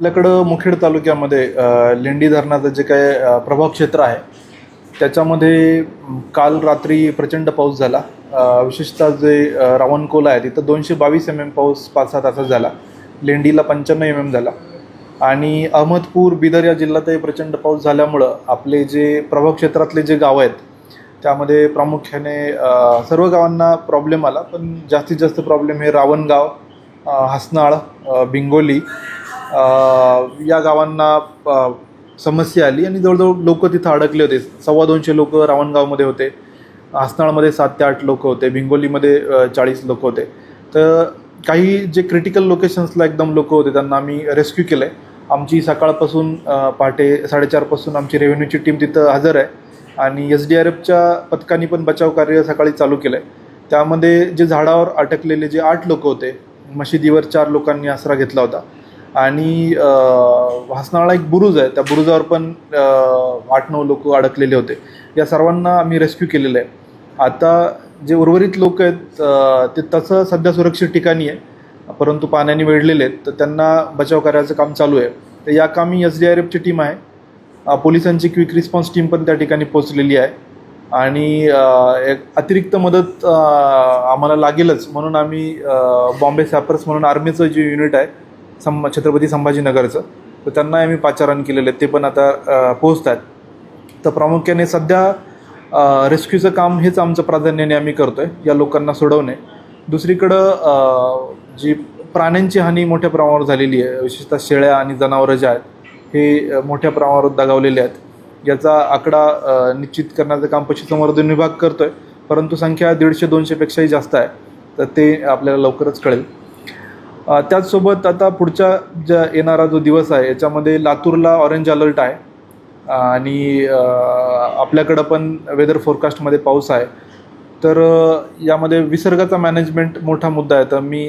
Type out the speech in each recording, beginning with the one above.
आपल्याकडं मुखेड तालुक्यामध्ये लेंडी धरणाचं जे काय प्रभाव क्षेत्र आहे त्याच्यामध्ये काल रात्री प्रचंड पाऊस झाला. विशेषतः जे रावणकोला आहे तिथं दोनशे बावीस एम एम पाऊस पाच सहा तासात झाला. लेंडीला पंच्याण्णव एम एम झाला. आणि अहमदपूर बिदर या जिल्ह्यातही प्रचंड पाऊस झाल्यामुळं आपले जे प्रभाव क्षेत्रातले जे गावं आहेत त्यामध्ये प्रामुख्याने सर्व गावांना प्रॉब्लेम आला. पण जास्तीत जास्त प्रॉब्लेम हे रावणगाव हसनाळ बिंगोली या गावांना समस्या आली आणि जवळजवळ लोक तिथं अडकले होते. सव्वा दोनशे लोक रावणगावमध्ये होते. हसनाळमध्ये सात ते आठ लोक होते. भिंगोलीमध्ये चाळीस लोक होते. तर काही जे क्रिटिकल लोकेशन्सला एकदम लोक होते त्यांना आम्ही रेस्क्यू केलं आहे आमची सकाळपासून पहाटे साडेचारपासून आमची रेव्हेन्यूची टीम तिथं हजर आहे. आणि एस डी आर एफच्या पथकांनी पण बचाव कार्य सकाळी चालू केलं आहे त्यामध्ये जे झाडावर अटकलेले जे आठ लोक होते मशिदीवर चार लोकांनी आसरा घेतला होता. आणि हसनाळा एक बुरुज आहे. त्या बुरुजावर पण आठ नऊ लोक अडकलेले होते. या सर्वांना आम्ही रेस्क्यू केलेलं आहे. आता जे उर्वरित लोक आहेत ते तसं सध्या सुरक्षित ठिकाणी आहे. परंतु पाण्याने वेढलेले आहेत. तर त्यांना बचाव कार्याचं काम चालू आहे. तर या कामी एस डी आर एफची टीम आहे. पोलिसांची क्विक रिस्पॉन्स टीम पण त्या ठिकाणी पोहोचलेली आहे. आणि एक अतिरिक्त मदत आम्हाला लागेलच. म्हणून आम्ही बॉम्बे सॅपर्स म्हणून आर्मीचं जे युनिट आहे संभा छत्रपती संभाजीनगरचं. तर त्यांना आम्ही पाचारण केलेलं आहे ते पण आता पोहोचत आहेत तर प्रामुख्याने सध्या रेस्क्यूचं काम हेच आमचं प्राधान्याने आम्ही करतो आहे या लोकांना सोडवणे. दुसरीकडं जी प्राण्यांची हानी मोठ्या प्रमाणावर झालेली आहे विशेषतः शेळ्या आणि जनावरं जे आहेत हे मोठ्या प्रमाणावर दगावलेले आहेत. याचा आकडा निश्चित करण्याचं काम पशुसंवर्धन विभाग करतो आहे परंतु संख्या दीडशे दोनशेपेक्षाही जास्त आहे. तर ते आपल्याला लवकरच कळेल. त्याचसोबत आता पुढच्या ज्या येणारा जो दिवस आहे याच्यामध्ये लातूरला ऑरेंज अलर्ट आहे. आणि आपल्याकडं पण वेदर फोरकास्टमध्ये पाऊस आहे. तर यामध्ये विसर्गाचा मॅनेजमेंट मोठा मुद्दा आहे. तर मी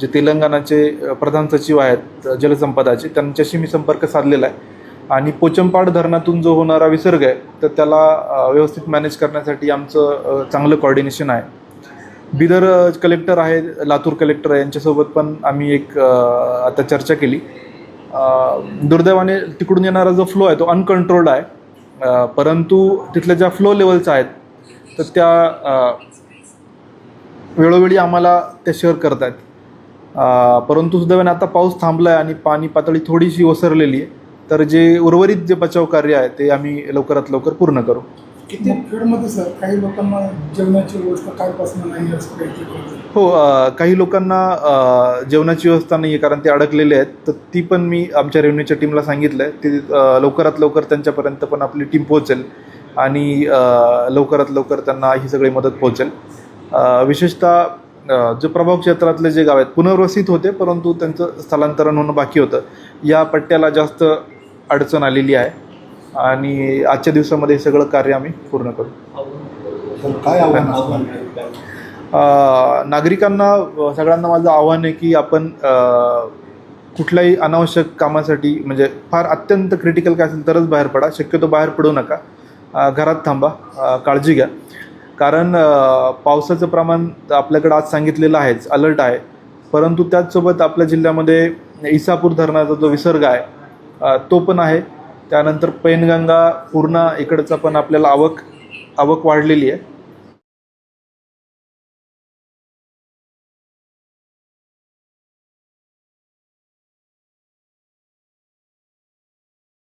जे तेलंगणाचे प्रधान सचिव आहेत जलसंपदाचे त्यांच्याशी मी संपर्क साधलेला आहे. आणि पोचमपाड धरणातून जो होणारा विसर्ग आहे तर त्याला व्यवस्थित मॅनेज करण्यासाठी आमचं चांगलं कॉर्डिनेशन आहे. बिदर कलेक्टर आहे लातूर कलेक्टर आहे यांच्यासोबत पण आम्ही एक आता चर्चा केली. दुर्दैवाने तिकडून येणारा जो फ्लो आहे तो अनकंट्रोल्ड आहे. परंतु तिथल्या ज्या फ्लो लेवल्स आहेत तर त्या वेळोवेळी आम्हाला त्या शेअर करत आहेत परंतु सुदैवाने आता पाऊस थांबला आहे आणि पाणी पातळी थोडीशी ओसरलेली आहे तर जे उर्वरित जे बचाव कार्य आहे ते आम्ही लवकरात लवकर पूर्ण करू. किती फीडमध्ये सर? काही लोकांना जेवणाची व्यवस्था कालपासून नाही असं काही हो अ, काही लोकांना अ, जेवणाची व्यवस्था नाही आहे कारण ते अडकलेले आहेत. तर ती पण मी आमच्या रेव्हन्यूच्या टीमला सांगितलं आहे ती अ, लवकरात लवकर त्यांच्यापर्यंत पण आपली टीम पोहोचेल आणि अ, लवकरात लवकर त्यांना ही सगळी मदत पोहोचेल. अ, विशेषतः अ, जे प्रभाव क्षेत्रातले जे गाव आहेत पुनर्वसित होते परंतु त्यांचं स्थलांतरण होणं बाकी होतं. या पट्ट्याला जास्त अडचण आलेली आहे. आणि आजच्या दिवसामध्ये हे सगळं कार्य आम्ही पूर्ण करू. काय आव्हान नागरिकांना सगळ्यांना माझं आव्हान आहे की आपण कुठल्याही अनावश्यक कामासाठी म्हणजे फार अत्यंत क्रिटिकल काय असेल तरच बाहेर पडा. शक्यतो बाहेर पडू नका. घरात थांबा. काळजी घ्या. कारण पावसाचं प्रमाण आपल्याकडं आज सांगितलेलं आहेच. अलर्ट आहे. परंतु त्याचसोबत आपल्या जिल्ह्यामध्ये इसापूर धरणाचा जो विसर्ग आहे तो पण आहे. त्यानंतर पैनगंगा पूर्णा इकडचा पण आपल्याला आवक आवक वाढलेली आहे.